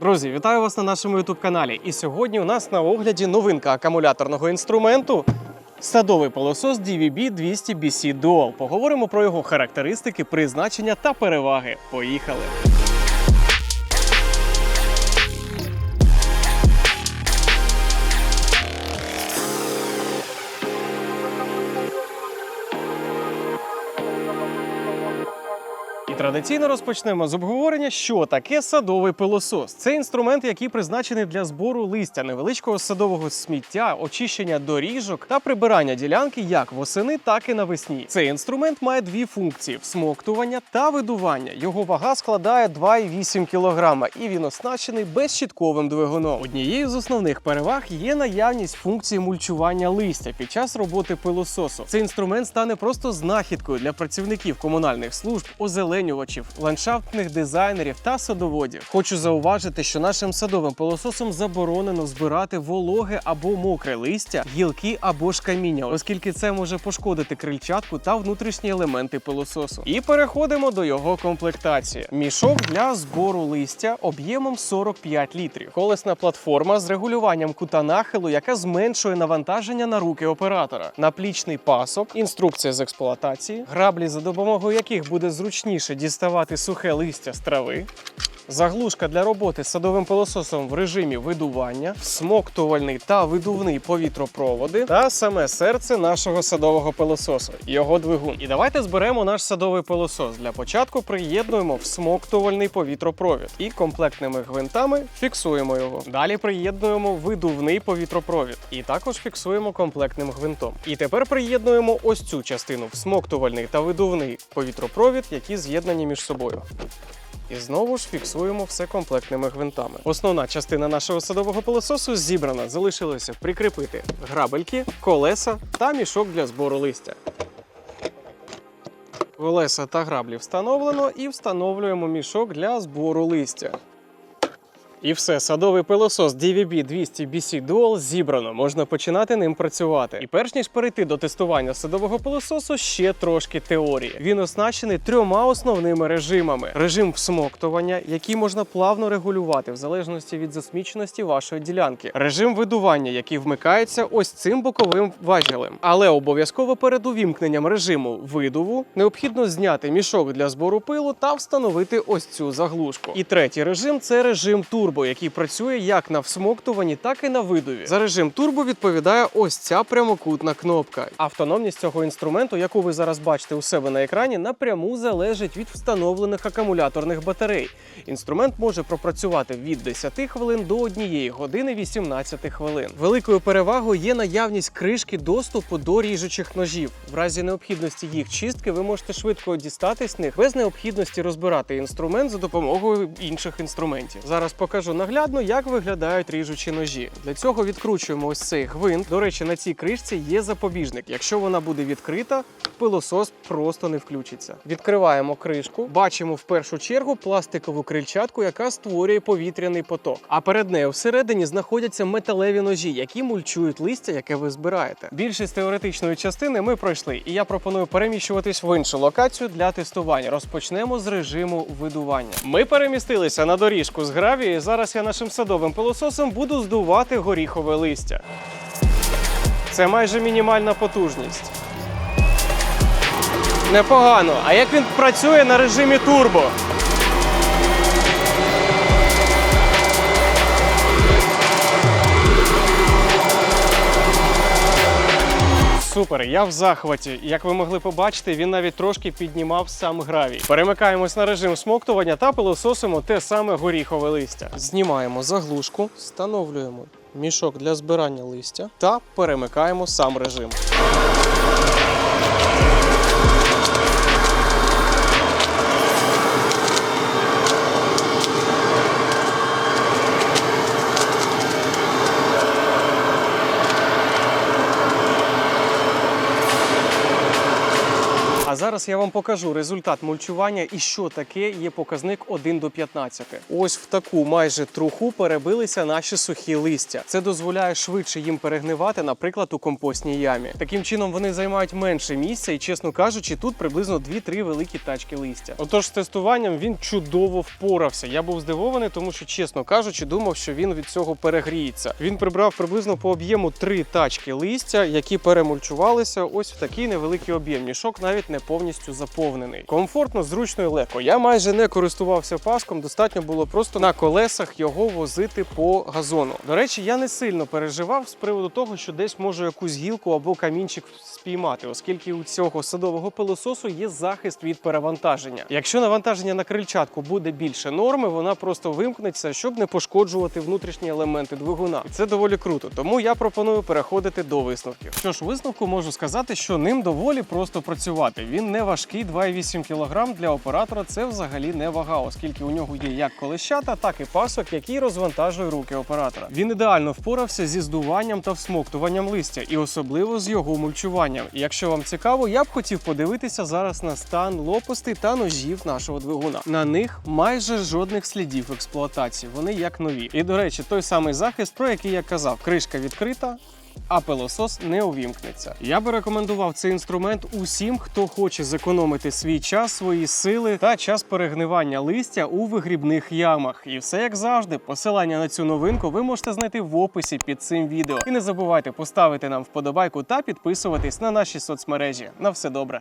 Друзі, вітаю вас на нашому youtube каналі. І сьогодні у нас на огляді новинка акумуляторного інструменту. Садовий пилосос DVB 200 BC Dual. Поговоримо про його характеристики, призначення та переваги. Поїхали! Традиційно розпочнемо з обговорення, що таке садовий пилосос. Це інструмент, який призначений для збору листя, невеличкого садового сміття, очищення доріжок та прибирання ділянки як восени, так і навесні. Цей інструмент має дві функції: всмоктування та видування. Його вага складає 2,8 кг і він оснащений безщітковим двигуном. Однією з основних переваг є наявність функції мульчування листя під час роботи пилососу. Цей інструмент стане просто знахідкою для працівників комунальних служб, озеленювачів, ландшафтних дизайнерів та садоводів. Хочу зауважити, що нашим садовим пилососом заборонено збирати вологе або мокре листя, гілки або ж каміння, оскільки це може пошкодити крильчатку та внутрішні елементи пилососу. І переходимо до його комплектації. Мішок для збору листя об'ємом 45 літрів. Колесна платформа з регулюванням кута нахилу, яка зменшує навантаження на руки оператора. Наплічний пасок, інструкція з експлуатації, граблі, за допомогою яких буде зручніше діставати сухе листя з трави. Заглушка для роботи з садовим пилососом в режимі видування, всмоктувальний та видувний повітропроводи та саме серце нашого садового пилососу, його двигун. І давайте зберемо наш садовий пилосос. Для початку приєднуємо всмоктувальний повітропровід і комплектними гвинтами фіксуємо його. Далі приєднуємо видувний повітропровід і також фіксуємо комплектним гвинтом. І тепер приєднуємо ось цю частину всмоктувальний та видувний повітропровід, які з'єднані між собою. І знову ж фіксуємо все комплектними гвинтами. Основна частина нашого садового пилососу зібрана. Залишилося прикріпити грабельки, колеса та мішок для збору листя. Колеса та граблі встановлено і встановлюємо мішок для збору листя. І все, садовий пилосос DVB 200 BC Dual зібрано, можна починати ним працювати. І перш ніж перейти до тестування садового пилососу, ще трошки теорії. Він оснащений трьома основними режимами: режим всмоктування, який можна плавно регулювати в залежності від засміченості вашої ділянки, режим видування, який вмикається ось цим боковим важелем. Але обов'язково перед увімкненням режиму видуву необхідно зняти мішок для збору пилу та встановити ось цю заглушку. І третій режим це режим турбо, який працює як на всмоктуванні, так і на видуві. За режим турбо відповідає ось ця прямокутна кнопка. Автономність цього інструменту, яку ви зараз бачите у себе на екрані, напряму залежить від встановлених акумуляторних батарей. Інструмент може пропрацювати від 10 хвилин до 1 години 18 хвилин. Великою перевагою є наявність кришки доступу до ріжучих ножів. В разі необхідності їх чистки ви можете швидко дістати з них без необхідності розбирати інструмент за допомогою інших інструментів. Зараз покажу наглядно, як виглядають ріжучі ножі. Для цього відкручуємо ось цей гвинт. До речі, на цій кришці є запобіжник. Якщо вона буде відкрита, пилосос просто не включиться. Відкриваємо кришку, бачимо в першу чергу пластикову крильчатку, яка створює повітряний поток. А перед нею всередині знаходяться металеві ножі, які мульчують листя, яке ви збираєте. Більшість теоретичної частини ми пройшли, і я пропоную переміщуватись в іншу локацію для тестування. Розпочнемо з режиму видування. Ми перемістилися на доріжку з гравію. Зараз я нашим садовим пилососом буду здувати горіхове листя. Це майже мінімальна потужність. Непогано. А як він працює на режимі турбо? Супер, я в захваті. Як ви могли побачити, він навіть трошки піднімав сам гравій. Перемикаємось на режим смоктування та пилососимо те саме горіхове листя. Знімаємо заглушку, встановлюємо мішок для збирання листя та перемикаємо сам режим. Зараз я вам покажу результат мульчування і що таке є показник 1 до 15. Ось в таку майже труху перебилися наші сухі листя. Це дозволяє швидше їм перегнивати, наприклад, у компостній ямі. Таким чином вони займають менше місця, і чесно кажучи, тут приблизно 2-3 великі тачки листя. Отож, з тестуванням він чудово впорався. Я був здивований, тому що, чесно кажучи, думав, що він від цього перегріється. Він прибрав приблизно по об'єму 3 тачки листя, які перемульчувалися ось в такий невеликий об'єм. Мішок навіть не повністю заповнений. Комфортно, зручно і легко. Я майже не користувався паском, достатньо було просто на колесах його возити по газону. До речі, я не сильно переживав з приводу того, що десь можу якусь гілку або камінчик спіймати, оскільки у цього садового пилососу є захист від перевантаження. Якщо навантаження на крильчатку буде більше норми, вона просто вимкнеться, щоб не пошкоджувати внутрішні елементи двигуна. І це доволі круто. Тому я пропоную переходити до висновків. Що ж, висновку можу сказати, що ним доволі просто працювати. Він не важкий, 2,8 кг для оператора. Це взагалі не вага, оскільки у нього є як колещата, так і пасок, який розвантажує руки оператора. Він ідеально впорався зі здуванням та всмоктуванням листя, і особливо з його мульчуванням. Якщо вам цікаво, я б хотів подивитися зараз на стан лопастей та ножів нашого двигуна. На них майже жодних слідів експлуатації. Вони як нові. І до речі, той самий захист, про який я казав, кришка відкрита. А пилосос не увімкнеться. Я би рекомендував цей інструмент усім, хто хоче зекономити свій час, свої сили та час перегнивання листя у вигрібних ямах. І все як завжди. Посилання на цю новинку ви можете знайти в описі під цим відео. І не забувайте поставити нам вподобайку та підписуватись на наші соцмережі. На все добре.